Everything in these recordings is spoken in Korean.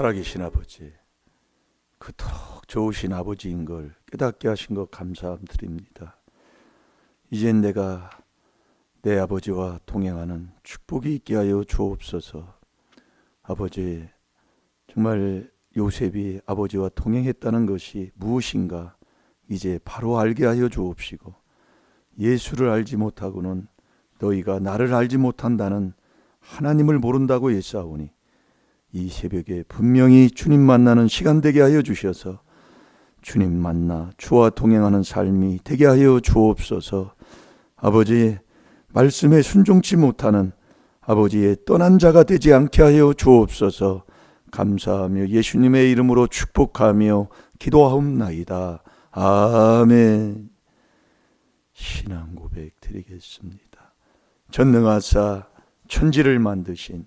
살아계신 아버지, 그토록 좋으신 아버지인 걸 깨닫게 하신 것 감사드립니다. 이젠 내가 내 아버지와 동행하는 축복이 있게 하여 주옵소서. 아버지, 정말 요셉이 아버지와 동행했다는 것이 무엇인가 이제 바로 알게 하여 주옵시고 예수를 알지 못하고는 너희가 나를 알지 못한다는 하나님을 모른다고 예사오니 이 새벽에 분명히 주님 만나는 시간 되게 하여 주셔서 주님 만나 주와 동행하는 삶이 되게 하여 주옵소서. 아버지 말씀에 순종치 못하는 아버지의 떠난 자가 되지 않게 하여 주옵소서. 감사하며 예수님의 이름으로 축복하며 기도하옵나이다. 아멘. 신앙 고백 드리겠습니다. 전능하사 천지를 만드신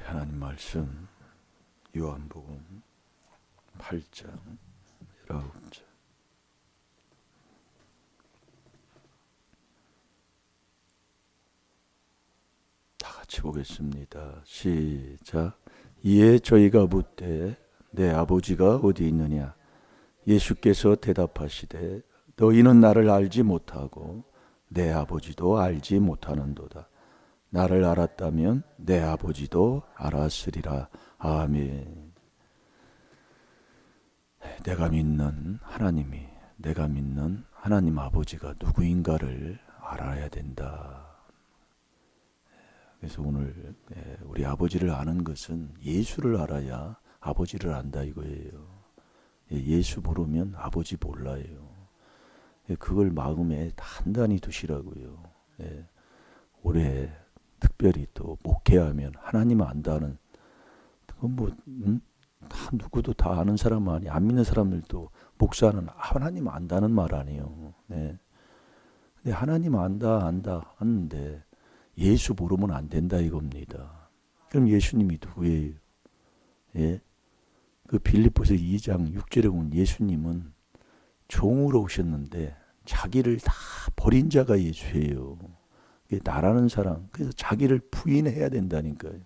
하나님 말씀 요한복음 8장 19절 다 같이 보겠습니다. 시작. 이에 저희가 묻되 내 아버지가 어디 있느냐? 예수께서 대답하시되 너희는 나를 알지 못하고 내 아버지도 알지 못하는도다. 나를 알았다면 내 아버지도 알았으리라. 아멘. 내가 믿는 하나님이 내가 믿는 하나님 아버지가 누구인가를 알아야 된다. 그래서 오늘 예, 우리 아버지를 아는 것은 예수를 알아야 아버지를 안다 이거예요. 예, 예수 모르면 아버지 몰라요. 예, 그걸 마음에 단단히 두시라고요. 올해 특별히 또 목회하면 하나님 안다는 그건 뭐 음? 다 누구도 다 아는 사람 아니 안 믿는 사람들도 목사는 하나님 안다는 말 아니에요. 네. 근데 하나님 안다 안다 하는데 예수 모르면 안 된다 이겁니다. 그럼 예수님이 누구예요? 예? 그 빌립보서 2장 6절에 보면 예수님은 종으로 오셨는데 자기를 다 버린 자가 예수예요. 나라는 사람. 그래서 자기를 부인해야 된다니까요.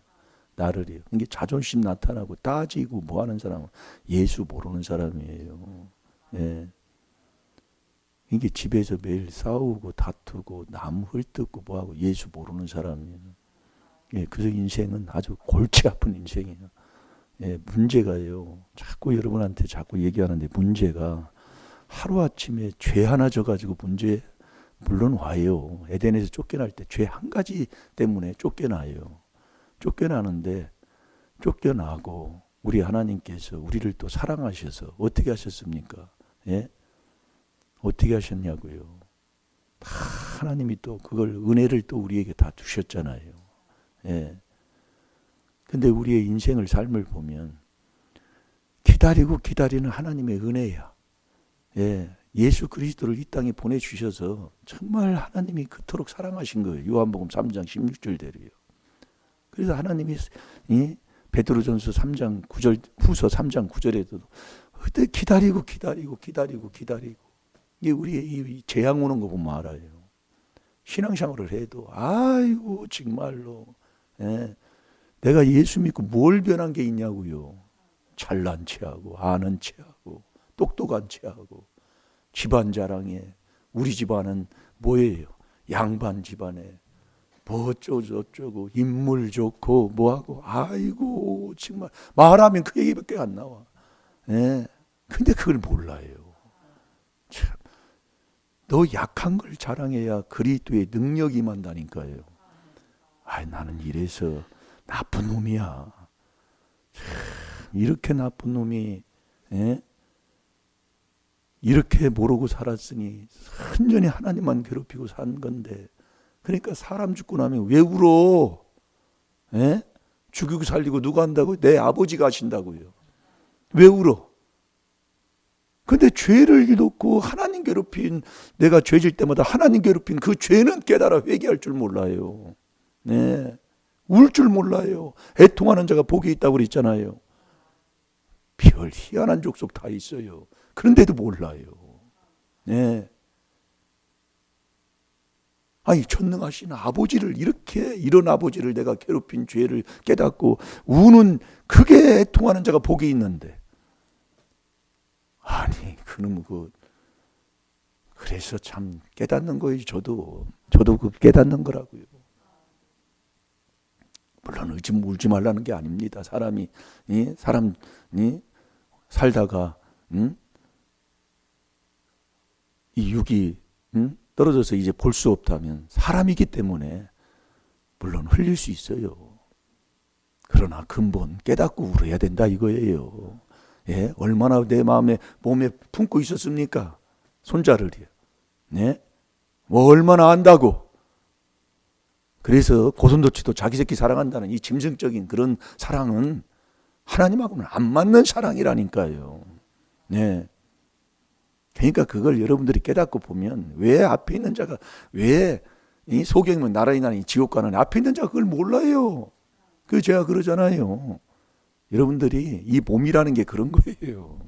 나를요. 이게 자존심 나타나고 따지고 뭐 하는 사람은 예수 모르는 사람이에요. 예. 이게 집에서 매일 싸우고 다투고 남 헐뜯고 뭐하고 예수 모르는 사람이에요. 예, 그래서 인생은 아주 골치 아픈 인생이에요. 예, 문제가요. 자꾸 여러분한테 자꾸 얘기하는데 문제가 하루아침에 죄 하나 져가지고 문제 물론 와요. 에덴에서 쫓겨날 때 죄 한 가지 때문에 쫓겨나요. 쫓겨나는데 쫓겨나고 우리 하나님께서 우리를 또 사랑하셔서 어떻게 하셨습니까? 예? 어떻게 하셨냐고요. 다 하나님이 또 그걸 은혜를 또 우리에게 다 주셨잖아요. 예. 근데 우리의 인생을 삶을 보면 기다리고 기다리는 하나님의 은혜야. 예. 예수 그리스도를 이 땅에 보내주셔서 정말 하나님이 그토록 사랑하신 거예요. 요한복음 3장 16절대로요. 그래서 하나님이 이 베드로전서 3장 9절 후서 3장 9절에도 그때 기다리고 기다리고 기다리고 기다리고 이게 우리의 이 재앙 오는 거 보면 알아요. 신앙생활을 해도 아이고 정말로 예. 내가 예수 믿고 뭘 변한 게 있냐고요. 잘난 체하고 아는 체하고 똑똑한 체하고 집안 자랑에 우리 집안은 뭐예요? 양반 집안에 뭐 어쩌고 저쩌고 인물 좋고 뭐하고 아이고 정말 말하면 그 얘기밖에 안 나와. 예. 근데 그걸 몰라요. 참. 너 약한 걸 자랑해야 그리스도의 능력이 임한다니까요. 아, 나는 이래서 나쁜 놈이야. 참, 이렇게 나쁜 놈이 예? 이렇게 모르고 살았으니 완전히 하나님만 괴롭히고 산 건데 그러니까 사람 죽고 나면 왜 울어? 예? 죽이고 살리고 누가 한다고? 내 아버지가 하신다고요. 왜 울어? 근데 죄를 짓고 하나님 괴롭힌 내가 죄질 때마다 하나님 괴롭힌 그 죄는 깨달아 회개할 줄 몰라요. 네. 울 줄 몰라요. 애통하는 자가 복이 있다고 그랬잖아요. 별 희한한 족속 다 있어요. 그런데도 몰라요. 네. 아니 전능하신 아버지를 이렇게 이런 아버지를 내가 괴롭힌 죄를 깨닫고 우는 그게 애통하는 자가 복이 있는데 아니 그놈 그 그래서 참 깨닫는 거예요 저도 저도 그 깨닫는 거라고요 물론 울지, 울지 말라는 게 아닙니다 사람이 이 사람이 살다가 응? 이 육이 응? 떨어져서 이제 볼 수 없다면 사람이기 때문에 물론 흘릴 수 있어요 그러나 근본 깨닫고 울어야 된다 이거예요 예, 얼마나 내 마음에 몸에 품고 있었습니까? 손자를요. 네, 뭐 얼마나 안다고. 그래서 고슴도치도 자기 새끼 사랑한다는 이 짐승적인 그런 사랑은 하나님하고는 안 맞는 사랑이라니까요. 네. 그러니까 그걸 여러분들이 깨닫고 보면 왜 앞에 있는 자가 왜 이 소경이면 나라에 나는 지옥 가는 앞에 있는 자가 그걸 몰라요. 그 제가 그러잖아요. 여러분들이 이 몸이라는 게 그런 거예요.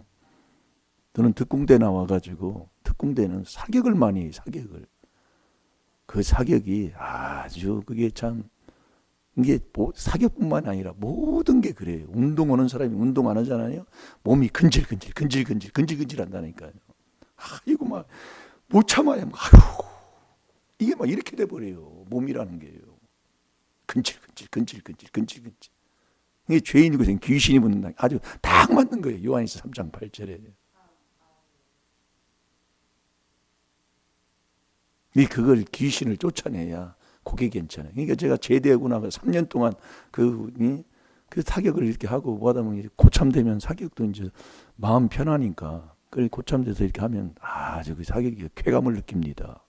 저는 특공대 나와가지고 특공대는 사격을 많이 해요, 사격을. 그 사격이 아주 그게 참 이게 뭐 사격뿐만 아니라 모든 게 그래요. 운동하는 사람이 운동 안 하잖아요. 몸이 근질근질 근질근질 근질근질 한다니까요. 아이고 막 못 참아요. 막 아유 이게 막 이렇게 돼 버려요. 몸이라는 게요. 근질근질 근질근질 근질근질. 이게 죄인이고 생 귀신이 붙는다. 아주 딱 맞는 거예요. 요한일서 3장 8절에. 이 그걸 귀신을 쫓아내야 그게 괜찮아요. 그러니까 제가 제대하고 나서 3년 동안 그, 이, 그 사격을 이렇게 하고 뭐하다 보면 고참되면 사격도 이제 마음 편하니까 그걸 고참돼서 이렇게 하면 아주 그 사격이 쾌감을 느낍니다.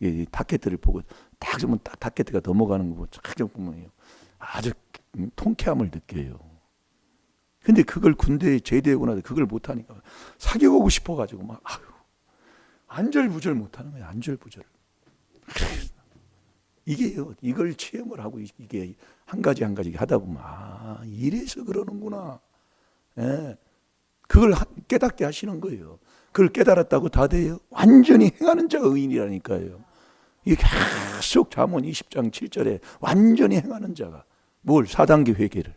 이 타켓들을 보고 딱 보면 딱 타켓가 넘어가는 거 보고 쫙 보면요. 아주 통쾌함을 느껴요. 근데 그걸 군대에 제대하고 나서 그걸 못하니까 사격하고 싶어가지고 막 아유 안절부절 못하는 거예요. 안절부절. 이게요. 이걸 체험을 하고 이게 한 가지 한 가지 하다 보면 아 이래서 그러는구나. 예. 그걸 깨닫게 하시는 거예요. 그걸 깨달았다고 다 돼요. 완전히 행하는 자가 의인이라니까요. 이게 계속 잠언 20장 7절에 완전히 행하는 자가 뭘 4단계 회개를.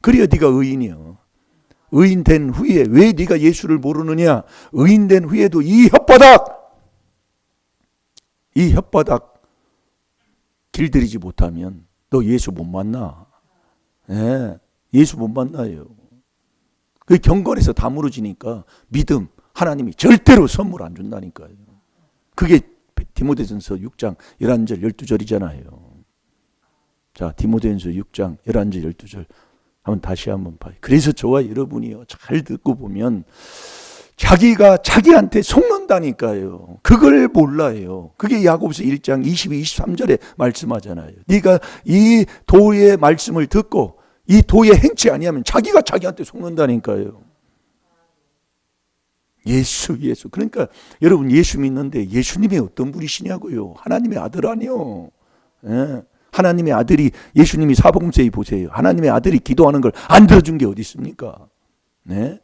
그래야 네가 의인이요. 의인 된 후에 왜 네가 예수를 모르느냐? 의인 된 후에도 이 혓바닥 이 혓바닥 길들이지 못하면 너 예수 못 만나. 예. 예수 못 만나요. 그 경건에서 다 무너지니까 믿음 하나님이 절대로 선물 안 준다니까요. 그게 디모데전서 6장 11절 12절이잖아요. 자, 디모데전서 6장 11절 12절 한번 다시 한번 봐요. 그래서 저와 여러분이요. 잘 듣고 보면 자기가 자기한테 속는다니까요. 그걸 몰라요. 그게 야고보서 1장 22, 23절에 말씀하잖아요. 네가 이 도의 말씀을 듣고 이 도에 행치 아니하면 자기가 자기한테 속는다니까요. 예수, 예수. 그러니까 여러분 예수 믿는데 예수님이 어떤 분이시냐고요. 하나님의 아들 아니요. 예. 하나님의 아들이 예수님이 사복음서에 보세요. 하나님의 아들이 기도하는 걸 안 들어준 게 어디 있습니까? 네?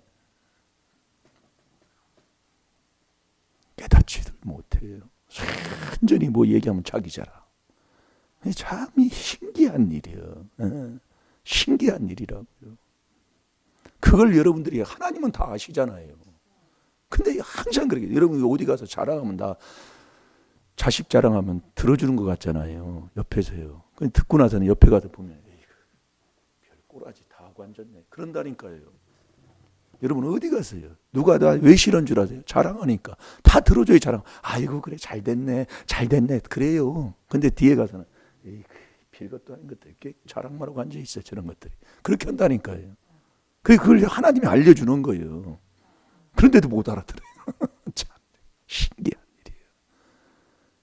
깨닫지를 못해요. 완전히 뭐 얘기하면 자기 자랑. 참 신기한 일이에요. 네? 신기한 일이라고요. 그걸 여러분들이 하나님은 다 아시잖아요. 근데 항상 그렇게 여러분이 어디 가서 자랑하면 다 자식 자랑하면 들어주는 것 같잖아요. 옆에서요. 그 듣고 나서는 옆에 가서 보면 별 꼬라지 다 하고 앉았네. 그런다니까요. 여러분 어디 가세요? 누가 다왜 싫은 줄 아세요? 자랑하니까 다 들어줘야 자랑. 아이고 그래 잘 됐네, 잘 됐네. 그래요. 근데 뒤에 가서는 에이 별것도 아닌 것들 이렇게 자랑만 하고 앉아 있어 요 저런 것들이 그렇게 한다니까요. 그 그걸 하나님이 알려주는 거예요. 그런데도 못 알아들어요. 참 신기한 일이에요.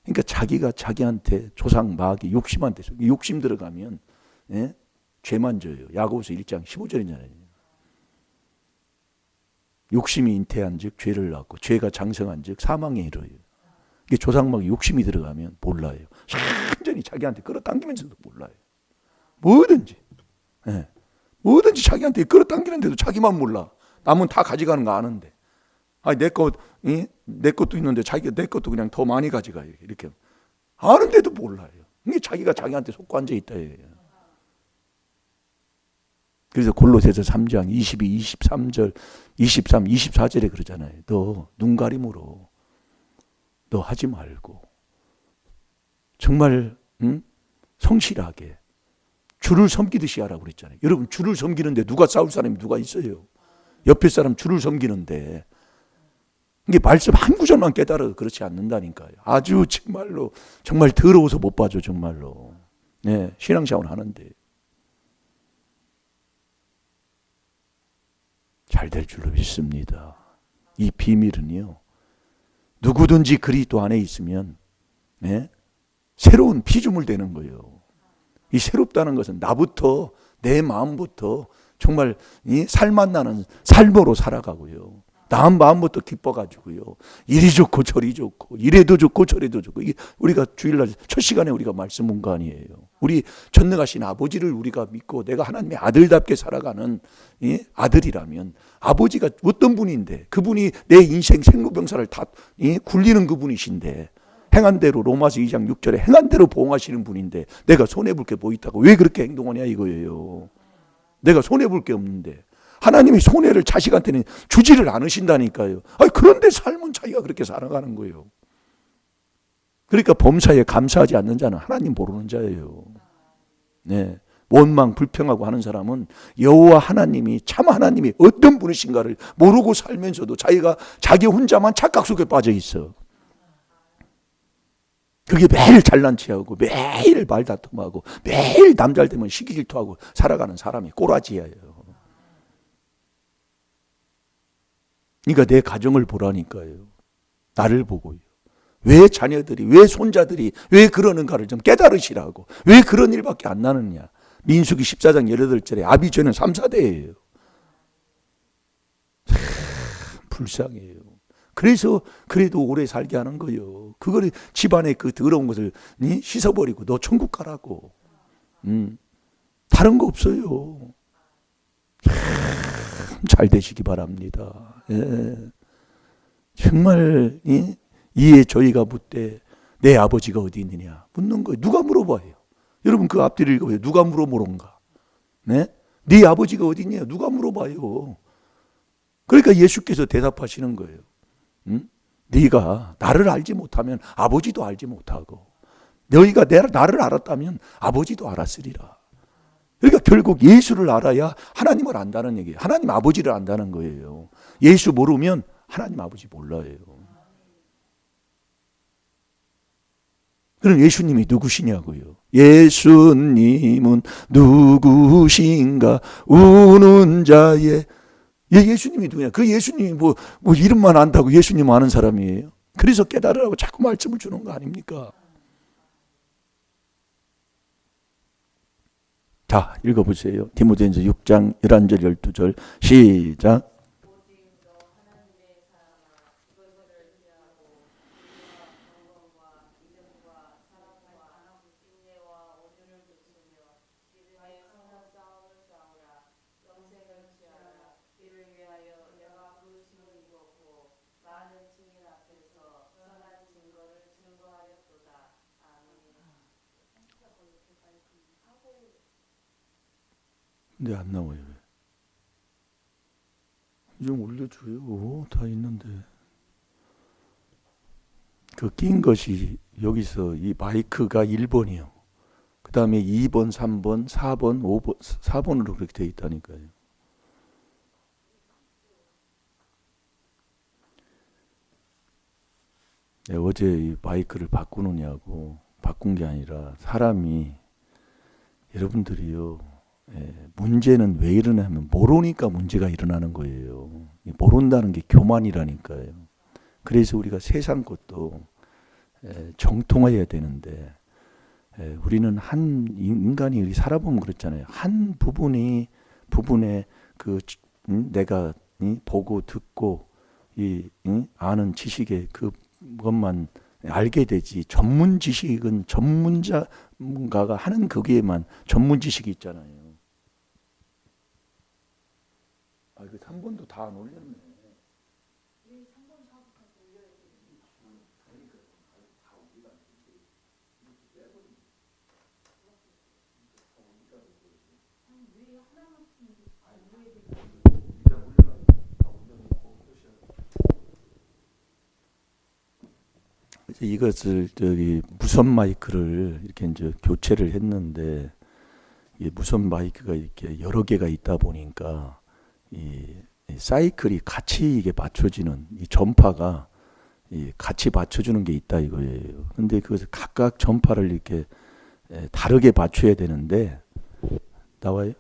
그러니까 자기가 자기한테 조상 마귀 욕심한테 욕심 들어가면 예? 죄만 져요. 야고보서 1장 15절이잖아요. 욕심이 잉태한즉 죄를 낳고 죄가 장성한즉 사망에 이르요. 이게 조상마귀 욕심이 들어가면 몰라요. 완전히 자기한테 끌어당기면서도 몰라요. 뭐든지 예. 뭐든지 자기한테 끌어당기는데도 자기만 몰라. 남은 다 가져가는 거 아는데. 아니 내것 내 것도 있는데 자기가 내 것도 그냥 더 많이 가져가 이렇게 이렇게 아는데도 몰라요. 이게 자기가 자기한테 속고 앉아 있다. 그래서 골로새서 3장 22, 23절, 23, 24절에 그러잖아요. 너 눈 가림으로 너 하지 말고 정말 응? 성실하게 주를 섬기듯이 하라고 그랬잖아요. 여러분 주를 섬기는데 누가 싸울 사람이 누가 있어요? 옆에 사람 주를 섬기는데 이게 말씀 한 구절만 깨달아 그렇지 않는다니까요. 아주 정말로 정말 더러워서 못 봐줘 정말로. 네, 신앙생활 하는데 잘 될 줄로 믿습니다. 이 비밀은요. 누구든지 그리스도 안에 있으면 네? 새로운 피조물 되는 거예요. 이 새롭다는 것은 나부터 내 마음부터 정말 이 살맛 나는 삶으로 살아가고요. 나한 마음부터 기뻐가지고요. 이리 좋고 저리 좋고 이래도 좋고 저래도 좋고 이게 우리가 주일날 첫 시간에 우리가 말씀 아니에요. 우리 전능하신 아버지를 우리가 믿고 내가 하나님의 아들답게 살아가는 이 아들이라면 아버지가 어떤 분인데 그분이 내 인생 생로병사를 다 이, 굴리는 그분이신데 행한 대로 로마서 2장 6절에 행한 대로 보응하시는 분인데 내가 손해 볼 게 뭐 있다고 왜 그렇게 행동하냐 이거예요. 내가 손해 볼 게 없는데 하나님이 손해를 자식한테는 주지를 않으신다니까요. 아니, 그런데 삶은 자기가 그렇게 살아가는 거예요. 그러니까 범사에 감사하지 않는 자는 하나님 모르는 자예요. 네. 원망 불평하고 하는 사람은 여호와 하나님이 참 하나님이 어떤 분이신가를 모르고 살면서도 자기가 자기 혼자만 착각 속에 빠져 있어. 그게 매일 잘난 체하고 매일 말다툼하고 매일 남잘 되면 시기 질투하고 살아가는 사람이 꼬라지예요. 그러니까 내 가정을 보라니까요. 나를 보고요. 왜 자녀들이, 왜 손자들이, 왜 그러는가를 좀 깨달으시라고. 왜 그런 일밖에 안 나느냐. 민수기 14장 18절에 아비 죄는 3, 4대예요. 불쌍해요. 그래서 그래도 오래 살게 하는 거예요. 그걸 집안의 그 더러운 것을 씻어버리고 너 천국 가라고. 음, 다른 거 없어요. 잘 되시기 바랍니다. 예. 정말 이, 이에 저희가 묻되 내 아버지가 어디 있느냐 묻는 거예요. 누가 물어봐요? 여러분 그 앞뒤를 읽어봐요. 누가 물어보는가? 네? 네 아버지가 어디 있냐? 누가 물어봐요? 그러니까 예수께서 대답하시는 거예요. 응? 네가 나를 알지 못하면 아버지도 알지 못하고 너희가 내, 나를 알았다면 아버지도 알았으리라. 그러니까 결국 예수를 알아야 하나님을 안다는 얘기예요. 하나님 아버지를 안다는 거예요. 예수 모르면 하나님 아버지 몰라요. 그럼 예수님이 누구시냐고요? 예수님은 누구신가? 우는 자의 예, 예수님이 누구냐? 그 예수님이 뭐, 뭐 이름만 안다고 예수님 아는 사람이에요. 그래서 깨달으라고 자꾸 말씀을 주는 거 아닙니까? 자, 읽어보세요. 디모데전서 6장 11절 12절 시작. 근데 안 나와요. 좀 올려줘요. 다 있는데. 그 낀 것이 여기서 이 마이크가 1번이요. 그 다음에 2번, 3번, 4번, 5번, 4번으로 그렇게 돼 있다니까요. 네, 어제 이 마이크를 바꾸느냐고 바꾼 게 아니라 사람이 여러분들이요 예, 문제는 왜 일어나면 모르니까 문제가 일어나는 거예요. 이 모른다는 게 교만이라니까요. 그래서 우리가 세상 것도 예, 정통해야 되는데 예, 우리는 한 인간이 우리 살아보면 그렇잖아요. 한 부분이 부분에 그 지- 음, 내가 이, 보고 듣고 이 응? 아는 지식의 그 것만 알게 되지 전문 지식은 전문자가 하는 거기에만 전문 지식이 있잖아요. 아, 그 3번도 다 안 올렸네. 이것을 저기 무선 마이크를 이렇게 이제 교체를 했는데 이 무선 마이크가 이렇게 여러 개가 있다 보니까 이, 이 사이클이 같이 이게 맞춰지는 이 전파가 이 같이 맞춰주는 게 있다 이거예요. 근데 그 각각 전파를 이렇게 에, 다르게 맞춰야 되는데 나와요?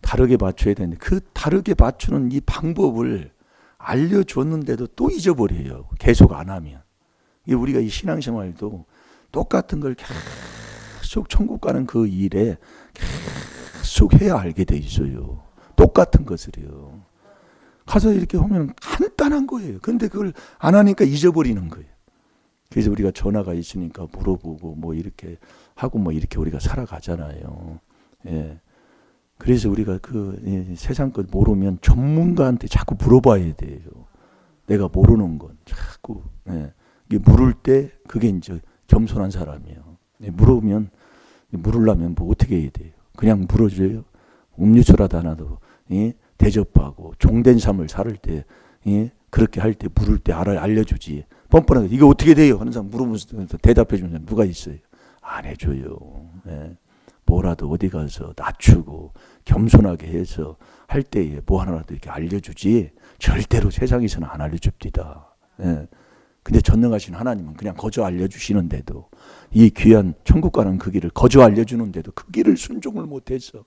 다르게 맞춰야 되는데 그 다르게 맞추는 이 방법을 알려줬는데도 또 잊어버려요. 계속 안 하면. 이 우리가 이 신앙생활도 똑같은 걸 계속 천국 가는 그 일에 계속 해야 알게 돼 있어요. 똑같은 것을요. 가서 이렇게 하면 간단한 거예요. 근데 그걸 안 하니까 잊어버리는 거예요. 그래서 우리가 전화가 있으니까 물어보고 뭐 이렇게 하고 뭐 이렇게 우리가 살아가잖아요. 예. 그래서 우리가 그 예, 세상 것 모르면 전문가한테 자꾸 물어봐야 돼요. 내가 모르는 건 자꾸 예. 물을 때 그게 이제 겸손한 사람이에요. 예, 물으면 물으려면 뭐 어떻게 해야 돼요? 그냥 물어줘요. 음료수라도 하나도 예? 대접하고 종된 삶을 살을 때 예? 그렇게 할 때 물을 때 알아 알려주지. 뻔뻔하게 이게 어떻게 돼요? 하는 사람 물으면서 대답해 주는 사람 누가 있어요? 안 해줘요. 예. 뭐라도 어디 가서 낮추고 겸손하게 해서 할 때에 뭐 하나라도 이렇게 알려주지 절대로 세상에서는 안 알려줍니다. 예. 근데 전능하신 하나님은 그냥 거저 알려주시는데도 이 귀한 천국 가는 그 길을 거저 알려주는데도 그 길을 순종을 못해서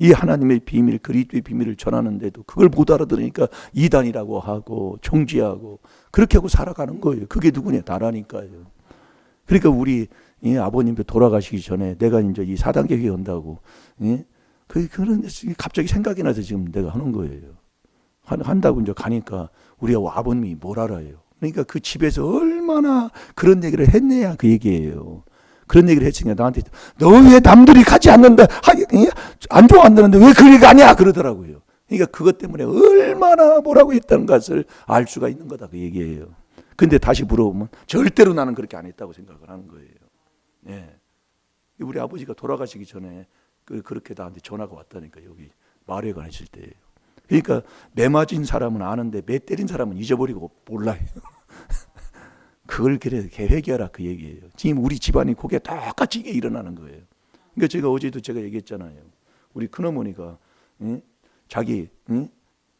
이 하나님의 비밀 그리스도의 비밀을 전하는데도 그걸 못 알아들으니까 이단이라고 하고 정지하고 그렇게 하고 살아가는 거예요. 그게 누구냐 나라니까요. 그러니까 우리 이 아버님도 돌아가시기 전에 내가 이제 이 사단계획 온다고 예? 그 그런 갑자기 생각이 나서 지금 내가 하는 거예요. 한, 한다고 이제 가니까 우리 아버님이 뭘 알아요. 그러니까 그 집에서 얼마나 그런 얘기를 했네야 그 얘기예요. 그런 얘기를 했으니까 나한테 너 왜 남들이 가지 않는다 하, 예? 안 좋아한다는데 왜 그리 가냐 그러더라고요. 그러니까 그것 때문에 얼마나 뭐라고 했다는 것을 알 수가 있는 거다 그 얘기예요. 근데 다시 물어보면 절대로 나는 그렇게 안 했다고 생각을 하는 거예요. 예. 우리 아버지가 돌아가시기 전에 그 그렇게 나한테 전화가 왔다니까 여기 마을회관 했을 때예요. 그러니까 매 맞은 사람은 아는데 매 때린 사람은 잊어버리고 몰라요. 그걸 회개하라 그 얘기예요. 지금 우리 집안이 그게 똑같이 이게 일어나는 거예요. 그러니까 제가 어제도 제가 얘기했잖아요. 우리 큰어머니가 응? 자기 응?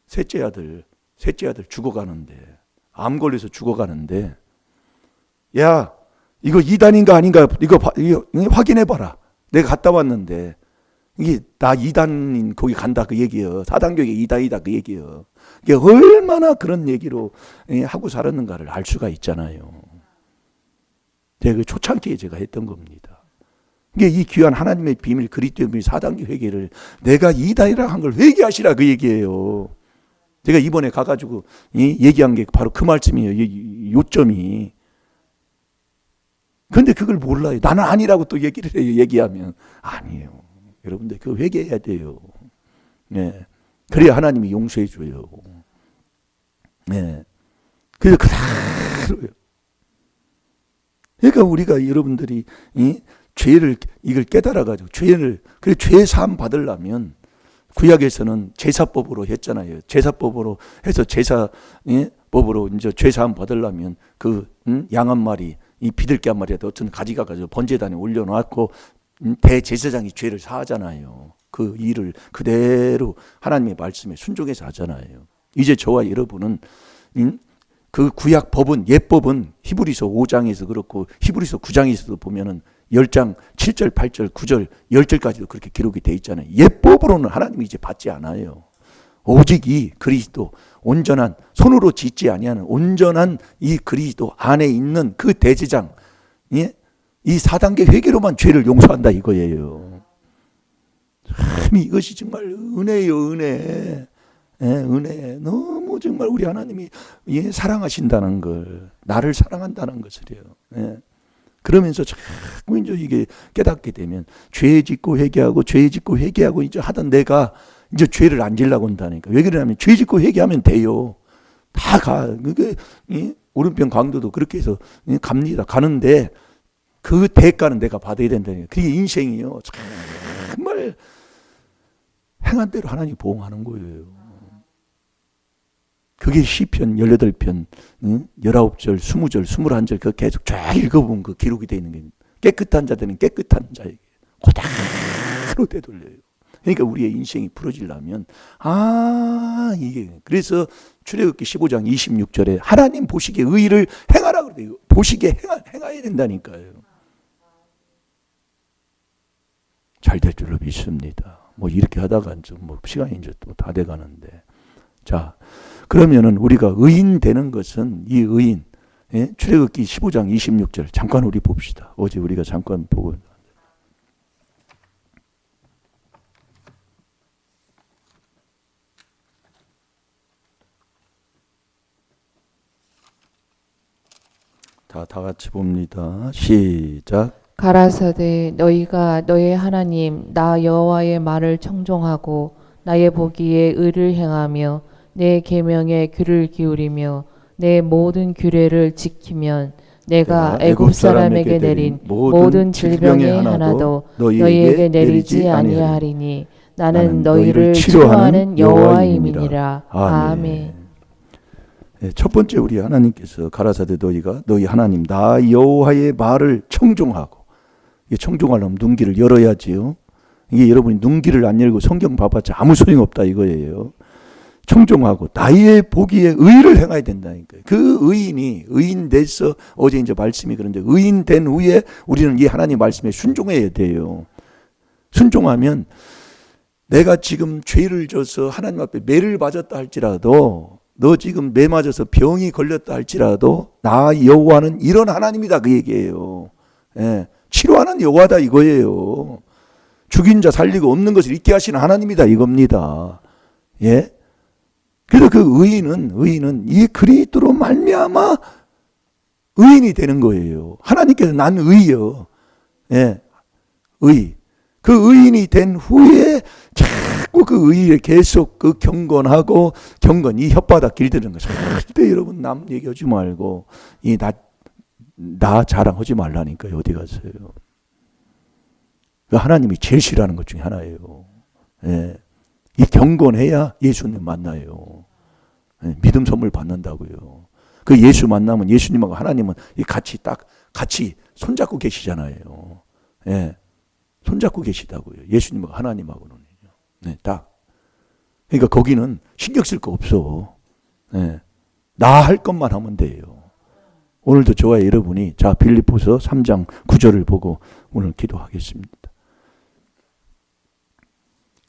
셋째 아들 셋째 아들 죽어가는데 암 걸려서 죽어가는데 야 이거 이단인가 아닌가 이거, 봐- 이거 확인해 봐라. 내가 갔다 왔는데 이게 나 이단인 거기 간다 그 얘기예요. 사단교계 이단이다 그 얘기예요. 이게 얼마나 그런 얘기로 예, 하고 살았는가를 알 수가 있잖아요. 제가 그 초창기에 제가 했던 겁니다. 이게 이 귀한 하나님의 비밀 그리스도의 비밀 사단계 회개를 내가 이단이라 한 걸 회개하시라 그 얘기예요. 제가 이번에 가가지고 이 얘기한 게 바로 그 말씀이에요. 요점이. 근데 그걸 몰라요. 나는 아니라고 또 얘기를 해요. 얘기하면 아니에요. 여러분들 그 회개해야 돼요. 네. 그래야 하나님이 용서해 줘요. 네. 그래서 그대로요. 그러니까 우리가 여러분들이 이 죄를 이걸 깨달아 가지고 죄를 그죄 사함 받으려면 구약에서는 제사법으로 했잖아요. 제사법으로 해서 제사 예? 법으로 이제 죄 사함 받으려면 그양한 마리 이 비둘기 한 마리라도 어떤 가지가 가지고 번제단에 올려놓고 음, 대제사장이 죄를 사하잖아요. 그 일을 그대로 하나님의 말씀에 순종해서 하잖아요. 이제 저와 여러분은 음, 그 구약 법은 예법은 히브리서 5장에서 그렇고 히브리서 9장에서도 보면은 10장 7절 8절 9절 10절까지도 그렇게 기록이 돼 있잖아요. 예법으로는 하나님이 이제 받지 않아요. 오직 이 그리스도 온전한 손으로 짓지 아니하는 온전한 이 그리스도 안에 있는 그 대제장 예? 이 4단계 회개로만 죄를 용서한다 이거예요. 참 이것이 정말 은혜요 은혜. 예, 은혜 너무 정말 우리 하나님이 예, 사랑하신다는 걸 나를 사랑한다는 것을요. 예. 그러면서 자꾸 이제 이게 깨닫게 되면 죄 짓고 회개하고 죄 짓고 회개하고 이제 하던 내가 이제 죄를 안 질라고 한다니까. 왜 그러냐면 죄 짓고 회개하면 돼요. 다 가. 그게 이 오른편 강도도 그렇게 해서 이 갑니다. 가는데 그 대가는 내가 받아야 된다니까. 그게 인생이요. 정말 행한 대로 하나님 보응하는 거예요. 그게 시편 18편, 응? 19절, 20절, 21절 그 계속 쫙 읽어보면 그 기록이 되어 있는 게 깨끗한 자들은 깨끗한 자에게 그대로 되돌려요. 그러니까 우리의 인생이 풀어지려면 아 이게 그래서 출애굽기 15장 26절에 하나님 보시기에 의를 행하라 그래요. 보시기에 행하, 행해야 된다니까요. 잘 될 줄로 믿습니다. 뭐 이렇게 하다가 좀뭐 시간이 이제 또 다 돼 가는데 자 그러면은 우리가 의인 되는 것은 이 의인 예? 출애굽기 15장 26절 잠깐 우리 봅시다. 어제 우리가 잠깐 보고 다, 다 같이 봅니다. 시작. 가라사대 너희가 너의 하나님 나 여호와의 말을 청종하고 나의 보기에 의를 행하며 내 계명에 귀를 기울이며 내 모든 규례를 지키면 내가 애굽 사람에게 내린 모든 질병의 하나도 너희에게 내리지 아니하리니 나는 너희를 치료하는 여호와임이니라. 아멘. 예, 첫 번째 우리 하나님께서 가라사대 너희가 너희 하나님 나 여호와의 말을 청종하고 청종하려면 눈길을 열어야지요. 이게 여러분이 눈길을 안 열고 성경 봐봤자 아무 소용 없다 이거예요. 청종하고 나의 보기에 의를 행해야 된다니까요. 그 의인이 의인 돼서 어제 이제 말씀이 그런데 의인 된 후에 우리는 이 하나님 말씀에 순종해야 돼요. 순종하면 내가 지금 죄를 져서 하나님 앞에 매를 맞았다 할지라도 너 지금 매 맞아서 병이 걸렸다 할지라도 나 여호와는 이런 하나님이다 그 얘기예요. 예. 치료하는 여호와다 이거예요. 죽인 자 살리고 없는 것을 잊게 하시는 하나님이다 이겁니다. 예? 그래서 그 의인은 의인은 이 그리스도로 말미암아 의인이 되는 거예요. 하나님께서 난 의요. 예. 의. 그 의인이 된 후에 자꾸 그 의를 계속 그 경건하고 경건 이 혓바닥 길드는 거 절대 여러분 남 얘기하지 말고 이나 나 자랑하지 말라니까요. 어디 가세요? 그 하나님이 제일 싫어하는 것 중에 하나예요. 예. 이 경건해야 예수님 만나요. 예. 믿음 선물 받는다고요. 그 예수 만나면 예수님하고 하나님은 이 같이 딱 같이 손잡고 계시잖아요. 예. 손잡고 계시다고요. 예수님하고 하나님하고는. 네, 딱. 그러니까 거기는 신경 쓸 거 없어. 네. 나할 것만 하면 돼요. 오늘도 저와 여러분이 자 빌립보서 3장 9절을 보고 오늘 기도하겠습니다.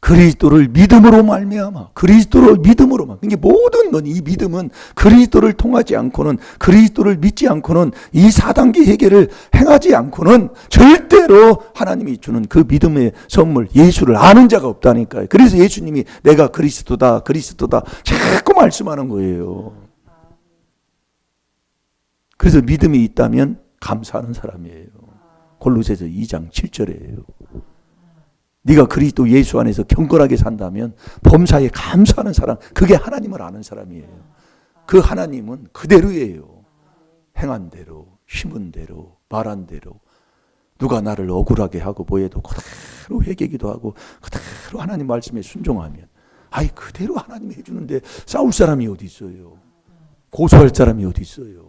그리스도를 믿음으로 말미암아 그리스도를 믿음으로만 이게 모든 건 이 믿음은 그리스도를 통하지 않고는 그리스도를 믿지 않고는 이 4단계 해결을 행하지 않고는 절대로 하나님이 주는 그 믿음의 선물 예수를 아는 자가 없다니까요. 그래서 예수님이 내가 그리스도다 그리스도다 자꾸 말씀하는 거예요. 그래서 믿음이 있다면 감사하는 사람이에요. 골로새서 2장 7절이에요. 네가 그리스도 예수 안에서 경건하게 산다면 범사에 감사하는 사람, 그게 하나님을 아는 사람이에요. 그 하나님은 그대로예요. 행한 대로, 심은 대로, 말한 대로. 누가 나를 억울하게 하고 뭐해도 그대로 회개기도 하고 그대로 하나님 말씀에 순종하면 아이 그대로 하나님이 해주는데 싸울 사람이 어디 있어요? 고소할 사람이 어디 있어요?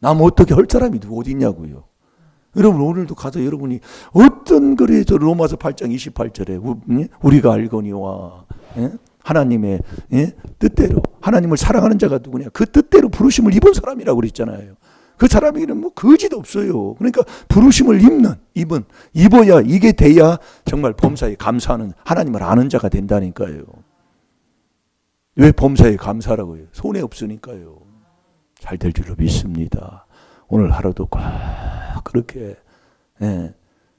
남 어떻게 할 사람이 어디 있냐고요. 여러분 오늘도 가서 여러분이 어떤 글에서 로마서 8장 28절에 우리가 알거니와 예? 하나님의 예? 뜻대로 하나님을 사랑하는 자가 누구냐 그 뜻대로 부르심을 입은 사람이라고 그랬잖아요. 그 사람에게는 뭐 거짓 없어요. 그러니까 부르심을 입는 입은 입어야 이게 돼야 정말 범사에 감사하는 하나님을 아는 자가 된다니까요. 왜 범사에 감사라고 해요? 손해 없으니까요. 잘 될 줄로 믿습니다. 오늘 하루도 꼭 그렇게 예,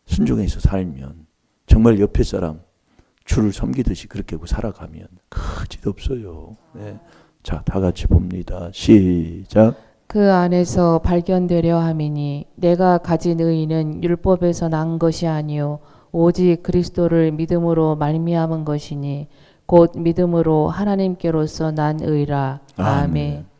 순종해서 살면 정말 옆에 사람 주를 섬기듯이 그렇게 하고 살아가면 거짓 없어요. 네. 자, 다 같이 봅니다. 시작. 그 안에서 발견되려 함이니 내가 가진 의는 율법에서 난 것이 아니요 오직 그리스도를 믿음으로 말미암은 것이니 곧 믿음으로 하나님께로서 난 의라 아멘.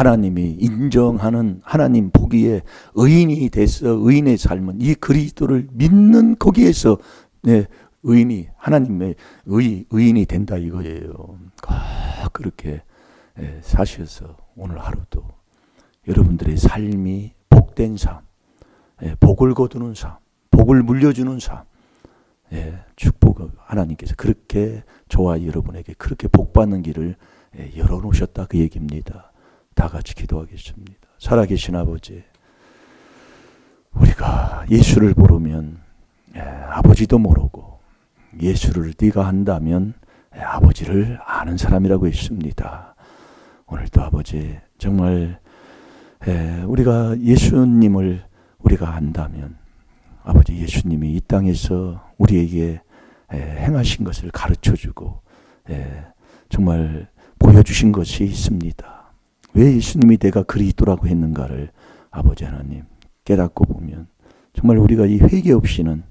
하나님이 인정하는 하나님 보기에 의인이 돼서 의인의 삶은 이 그리스도를 믿는 거기에서 네, 의인이 하나님의 의 의인이 된다 이거예요. 꼭 그렇게 예, 사셔서 오늘 하루도 여러분들의 삶이 복된 삶, 예, 복을 거두는 삶, 복을 물려주는 삶, 예, 축복을 하나님께서 그렇게 저와 여러분에게 그렇게 복받는 길을 예, 열어놓으셨다 그 얘기입니다. 다 같이 기도하겠습니다. 살아계신 아버지, 우리가 예수를 모르면 예, 아버지도 모르고 예수를 네가 한다면 예, 아버지를 아는 사람이라고 했습니다. 오늘도 아버지 정말 예, 우리가 예수님을 우리가 안다면 아버지 예수님이 이 땅에서 우리에게 예, 행하신 것을 가르쳐 주고 예, 정말 보여주신 것이 있습니다. 왜 예수님이 내가 그리스도라고 했는가를 아버지 하나님 깨닫고 보면 정말 우리가 이 회개 없이는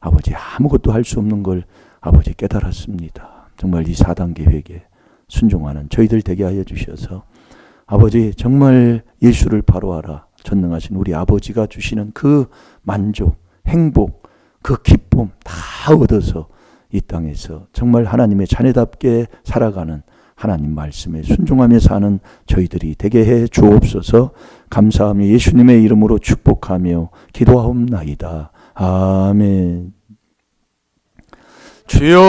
아버지 아무것도 할 수 없는 걸 아버지 깨달았습니다. 정말 이 4단계 회개 순종하는 저희들 되게 하여 주셔서 아버지 정말 예수를 바로 알아 전능하신 우리 아버지가 주시는 그 만족, 행복, 그 기쁨 다 얻어서 이 땅에서 정말 하나님의 자녀답게 살아가는 하나님 말씀에 순종하며 사는 저희들이 되게 해 주옵소서 감사하며 예수님의 이름으로 축복하며 기도하옵나이다. 아멘. 주여